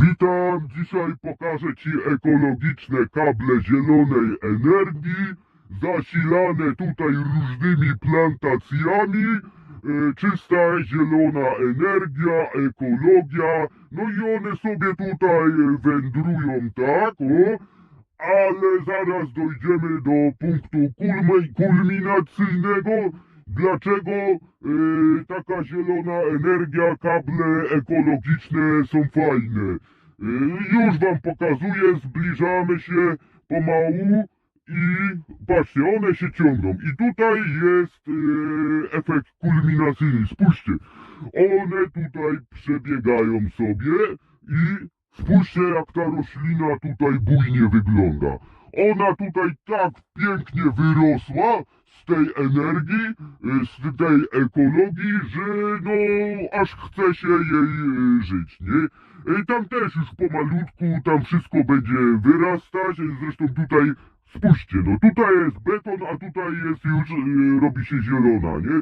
Witam, dzisiaj pokażę Ci ekologiczne kable zielonej energii, zasilane tutaj różnymi plantacjami, e, czysta zielona energia, ekologia, no i one sobie tutaj wędrują, tak, o, ale zaraz dojdziemy do punktu kulmi- kulminacyjnego, dlaczego e, taka zielona energia, kable ekologiczne są fajne. E, już wam pokazuję, zbliżamy się pomału i patrzcie, one się ciągną. I tutaj jest e, efekt kulminacyjny. Spójrzcie, one tutaj przebiegają sobie i spójrzcie jak ta roślina tutaj bujnie wygląda. Ona tutaj tak pięknie wyrosła z tej energii, e, z tej ekologii, że no aż chce się jej e, żyć, nie? E, Tam też już pomalutku tam wszystko będzie wyrastać, zresztą tutaj spójrzcie, no tutaj jest beton, a tutaj jest już, robi się zielona, nie?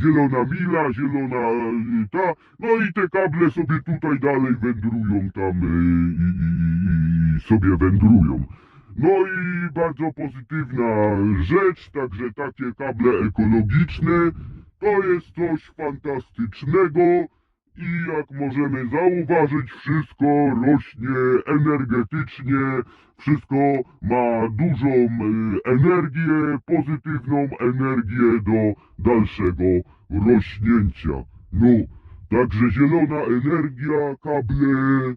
Zielona mila, zielona ta, no i te kable sobie tutaj dalej wędrują tam i, i, i, i sobie wędrują. No i bardzo pozytywna rzecz, także takie kable ekologiczne. To jest coś fantastycznego i jak możemy zauważyć, wszystko rośnie energetycznie, wszystko ma dużą y, energię, pozytywną energię do dalszego rośnięcia. No, także zielona energia, kable y,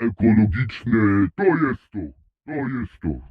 ekologiczne, to jest to, isto.